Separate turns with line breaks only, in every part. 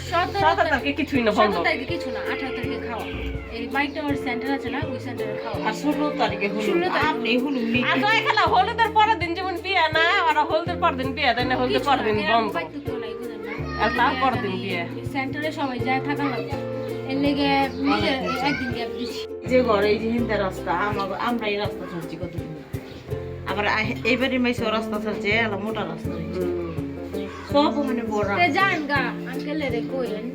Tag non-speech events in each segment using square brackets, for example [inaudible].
সতেরো
সতেরো তারিখে কিছুই না
সতেরো তারিখে কিছু না আঠারো তারিখে খাওয়া। এই বাইকটা আমার সেন্টার আছে না ওই সেন্টারে খাওয়া।
আর ষোলো তারিখে
ষোলো
আপনি হলুদ
আর জয় খেলা হলুদের পরের দিন যেমন বিয়ে না ওরা হলুদের পরের দিন বিয়ে দেয় না? হলুদের পরের দিন বন্ধ। আর তারপর দিন বিয়ে।
সেন্টারে সবাই যায় থাকা লাগবে এর লেগে নিজে একদিন গ্যাপ দিচ্ছি।
যে ঘর এই যে হিন্দা রাস্তা আমরা এই রাস্তা চলছি কতদিন? আবার আহ- এইবারে মাইসে রাস্তা চলছে মোটা রাস্তা হয়েছে। সব ওখানে বড়
যান গা আঙ্কেল রে কইলেন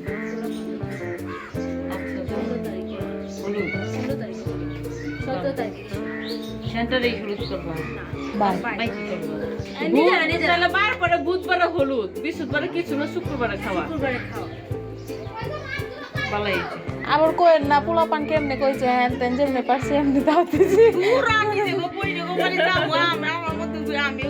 সেন্টারে হলুদ করবা
তাহলে বার বুধবারে হলুদ বৃহস্পতিবারে কিছু না শুক্রবারে খাওয়া
শুক্রবারে খাওয়া
ভালো
আবার কই না পোলা পান কেমনে কইছে? হ্যান তেন যেমনে পারছি এমনি দাও দিছি।
পুরা আমি দেখো বই দেখো মানে যাব আমরা আমার মতো করে আমি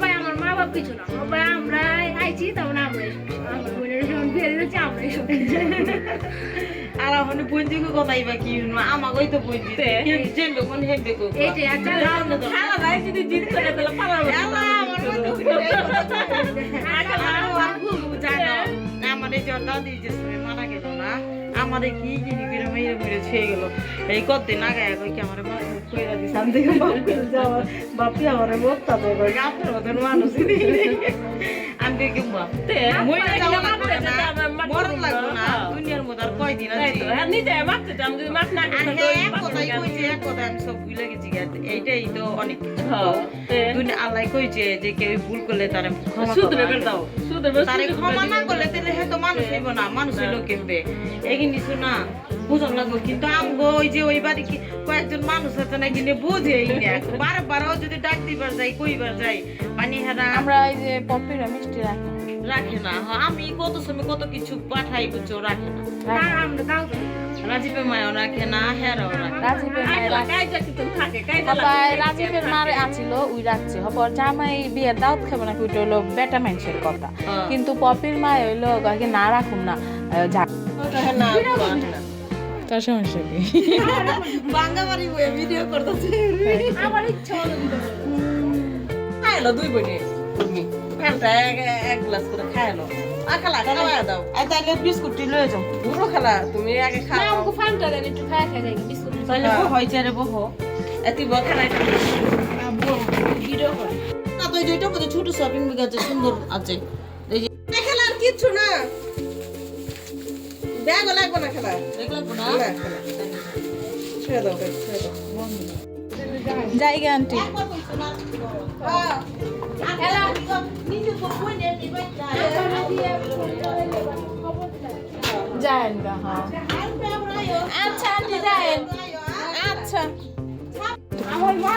ভাই আমার মা বাপ কিছু না ভাই আমরা আইছি তখন আমরা আমার বোনের বিয়ে দিয়েছে
আর আমার পঞ্জিকে কথাই বা কি আমাকে তো
এইটাই আচ্ছা
খেলা যদি জিত করে তাহলে পালার
আমার করে। এই কথা কয়। আল্লাহ, আব্বু, জানো, আমার এই যে দাদি মারা গেল না। এই কি জিনি করে মেরে মেরে ছুঁয়ে গেল। এই কতদিন আগে কই কি আমার কইরা দিছে? আমি দেখে আমার আপনার মতন আমি দেখি বাপ মইরা যাওয়া মরণ লাগবে না। দুনিয়ার মধ্যে আর কয়দিন আছে
নিজে মারতে চাম যদি মাছ না
আর
খেতে
এক কথাই কইছে, এক কথা আমি সব ভুলে গেছি এইটাই তো অনেক। দুনিয়া আল্লাহ কইছে যে কেউ ভুল করলে তারে
শুধরে
করবা।
দাও শুধরে
তারে ক্ষমা না করলে তাহলে হয়তো মানুষ হইব না মানুষ হইল কেমবে? এগিন কিছু না বুঝন লাগবো কিন্তু আমগো ওই যে ওই বাড়ি কি কয়েকজন মানুষ আছে না কিনে বুঝেই না। বারবার ও যদি ডাক দিবার যাই কইবার যাই মানে হেরা
আমরা এই যে পপিরা মিষ্টি রাখি।
রাখে না। আমি কত সময় কত কিছু পাঠাই বুঝছ রাখে না।
আমরা
রাজীবের মায়ও রাখে না হেরাও রাখে
রাজীবের মারে আছিল উই রাখছে। হবার জামাই বিয়ের দাওয়াত খাবে না ওইটা হলো বেটা মানুষের কথা।
হ্যাঁ।
কিন্তু পপির মা হইল না রাখুম না আহ,
না
তার সমস্যা কি?
বাঙ্গা বাড়ি বয়ে ভিডিও করতেছে।
আমার ইচ্ছা।
খাইলো দুই বোনে তুমি।
ফ্যানটা এক গ্লাস করে খাইলো আখালা খাওয়া দাও। আর তাইলে বিস্কুটটি লয়ে যাও।
পুরো খেলা তুমি আগে
না আমাকে ফান্টা দেন একটু খায় খায় যাই বিস্কুট
তাইলে বহ হয়েছে রে বহ এতি বহ খালাই
ভিডিও করে।
না তো এই যে এটা মধ্যে ছোট শপিং আছে সুন্দর আছে। লাগবে না খেলা
জায়গা আন্টি
হ্যাঁ।
যায়েন গা হ্যাঁ আচ্ছা আন্টি যায়েন আচ্ছা
আমার মা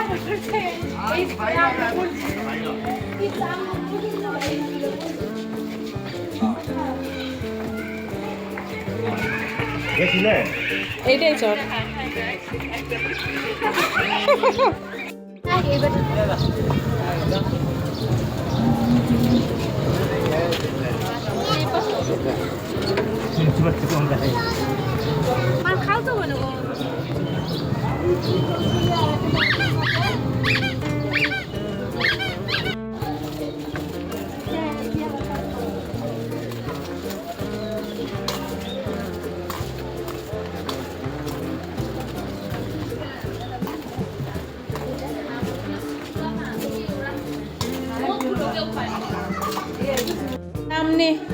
এইটাই
আর খাও তো বলো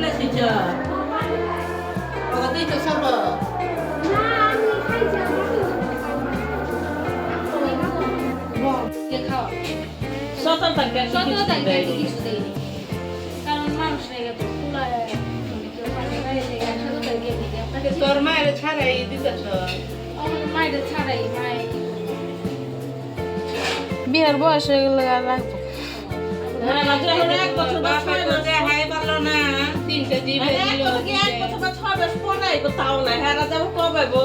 তুলে সেচ
কতই তো সব
সতেরো
থাকবে
সতেরো
থাকবে
কিছু দেয়নি কারণ মানুষ রেগে তো
তোর মায়ের ছাড়াই দিতেছ
মায়ের ছাড়াই মায়ের
বিয়ের বয়স হয়ে গেলে আর রাখব
এক বছর
পারল না। তিনটে
জিবে
দিল
এক বছর ছবেশ পড়াই তো তাও না হেরা যাব কবে গো?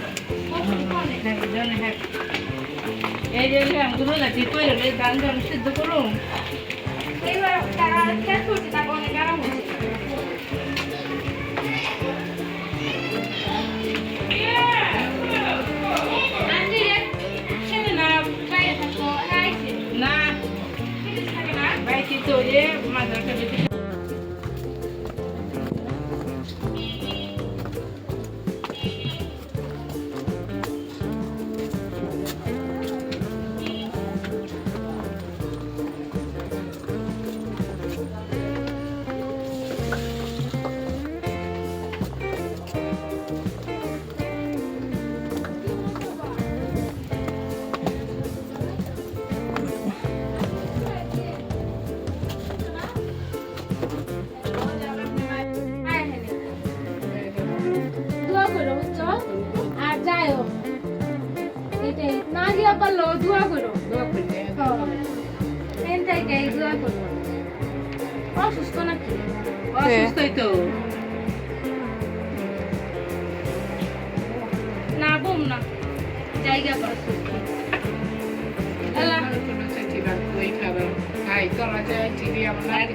এই যে আমগুলো লাঠি কইরে ধান ধান সিদ্ধ করুন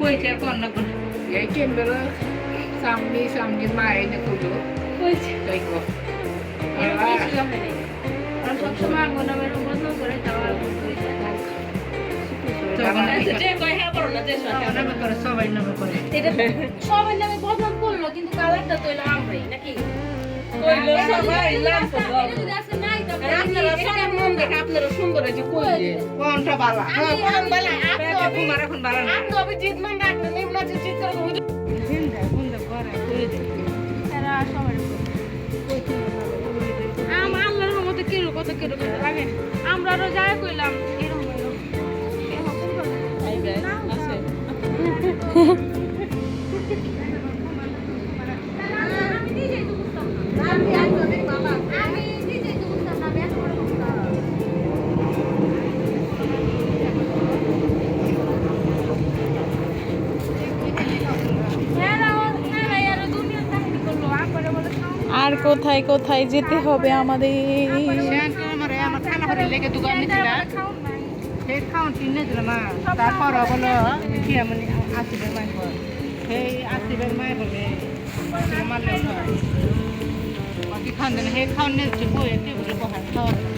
কইছে কোন না কোন সামনে সামনে মায়ে না কুলো
কইছে
তাই কো
এরকম কিছু হবে না সবসময় করে দেওয়া
করো না।
সবাই নামে
বদনাম করল কিন্তু কালারটা তো আমরাই নাকি
সবাই মন দেখে আপনারা সুন্দর এই যে? কইলে।
কোনটা বালা
হ্যাঁ, কোন বেলা? আপনি
পেটে
অভি-
কুমার বালা না।
আপনি অভিজিৎ মান করে
করে কইলে
তারা আম আল্লাহর রহমতে কত লাগে? আমরা আরও যাই কইলাম এরকম এরকম আমি [laughs] আর
কোথায় কোথায় যেতে হবে আমাদের?
সেই খাওয়ান তারপর বলো আসিবের মাই সেই বলে মারলে খাওয়ান নিয়েছে বই টেবিলে বহান খাওয়া খানা খাওয়া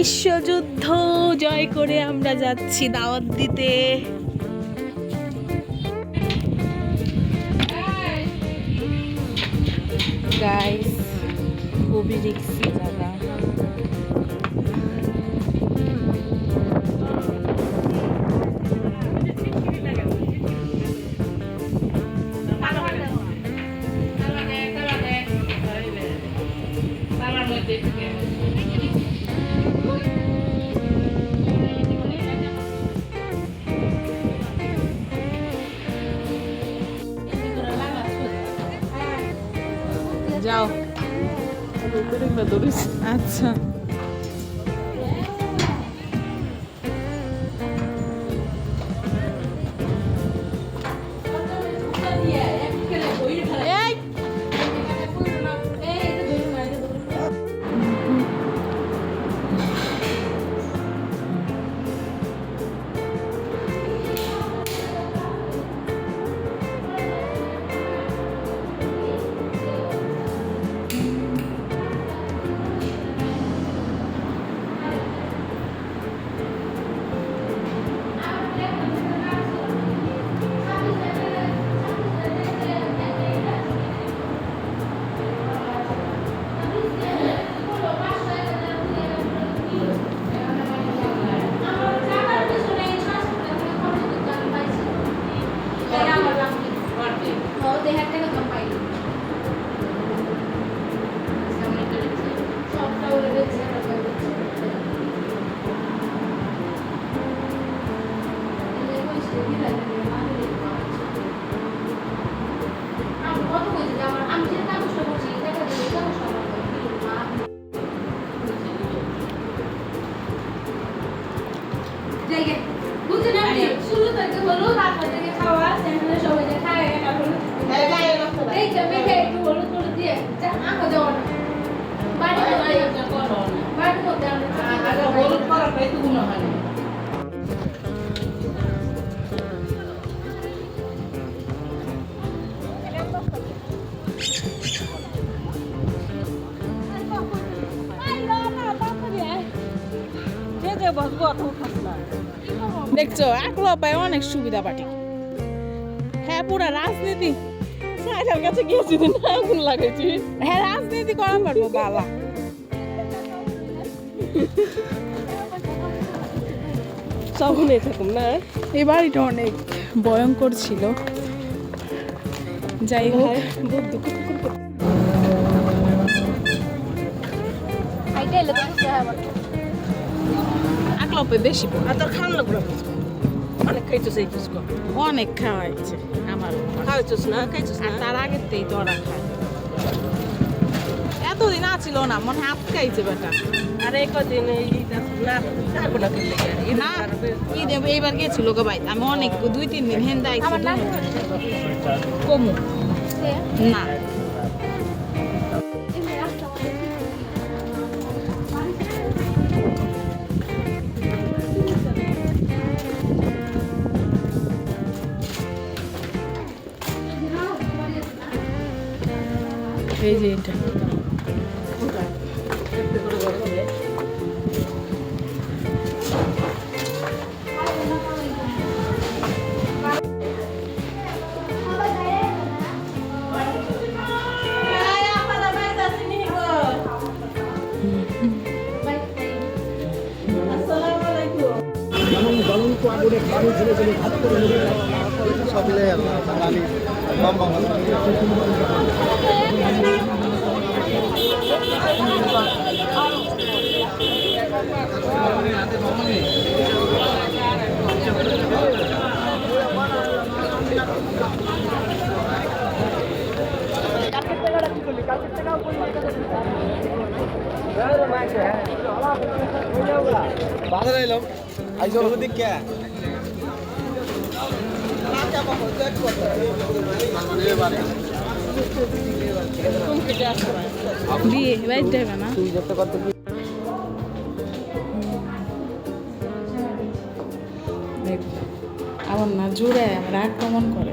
বিশ্বযুদ্ধ জয় করে আমরা যাচ্ছি দাওয়াত দিতে। গাইস খুবই রিক্সি আচ্ছা দেখছ একলা পায় অনেক সুবিধা পাটি। হ্যাঁ পুরা রাজনীতি।
সাইডার কাছে গিয়েছি দিন আগুন লাগাইছি।
হ্যাঁ রাজনীতি করা পারব বালা।
সবনে থাকুন না?
এই বাড়িটা অনেক ভয়ঙ্কর ছিল। যাই হোক।
হাইটা
একলপে বেশি পড়ে।
আর তোর খান লাগবে অনেক খাইছো সেই চুস
অনেক খাওয়াইছে আমার
খাইছোস না খাইছোস না?
তার আগেতেই তো ওরা খায়। এতদিন আছিল না মনে হয় আটকাইছে বেটা।
আর এই কদিন এই না
ঈদ এইবার গেছিল গো ভাই। আমি অনেক দুই তিন দিন হেন দাইছি
আমার নাম
কমু। না। এই যে এটা। জ্বলন্ত
আগুনে পানি ছেড়ে
ছেড়ে হাত সব মিলে বাঙালি বাম কালকের
টাকাটা কি করলি? কালকের টাকাও পরিমাণ
বাজারে এলাম
আইসো
ওদিক কে না তুই আমার না জুড়ে আমরা আক্রমণ করে?